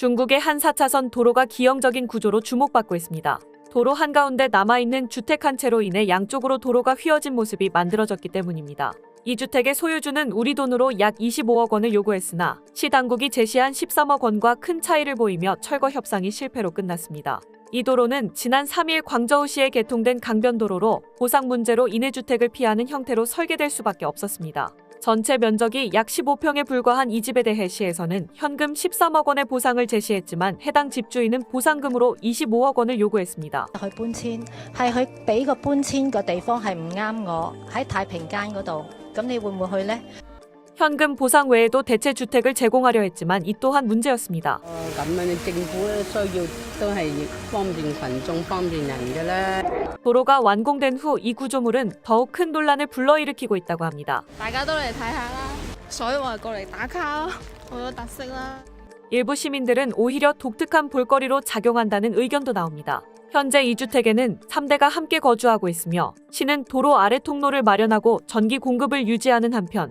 중국의 한 4차선 도로가 기형적인 구조로 주목받고 있습니다. 도로 한가운데 남아있는 주택 한 채로 인해 양쪽으로 도로가 휘어진 모습이 만들어졌기 때문입니다. 이 주택의 소유주는 우리 돈으로 약 25억 원을 요구했으나 시 당국이 제시한 13억 원과 큰 차이를 보이며 철거 협상이 실패로 끝났습니다. 이 도로는 지난 3일 광저우시에 개통된 강변도로로 보상 문제로 인해 주택을 피하는 형태로 설계될 수밖에 없었습니다. 전체 면적이 약 15평에 불과한 이 집에 대해 시에서는 현금 13억 원의 보상을 제시했지만 해당 집주인은 보상금으로 25억 원을 요구했습니다. 去搬遷，係佢俾個搬遷個地方係唔啱我喺太平間嗰度，咁你會唔會去呢？ 현금 보상 외에도 대체 주택을 제공하려 했지만 이 또한 문제였습니다. 도로가 완공된 후 이 구조물은 더욱 큰 논란을 불러일으키고 있다고 합니다. 일부 시민들은 오히려 독특한 볼거리로 작용한다는 의견도 나옵니다. 현재 이주택에는 3대가 함께 거주하고 있으며 시는 도로 아래 통로를 마련하고 전기 공급을 유지하는 한편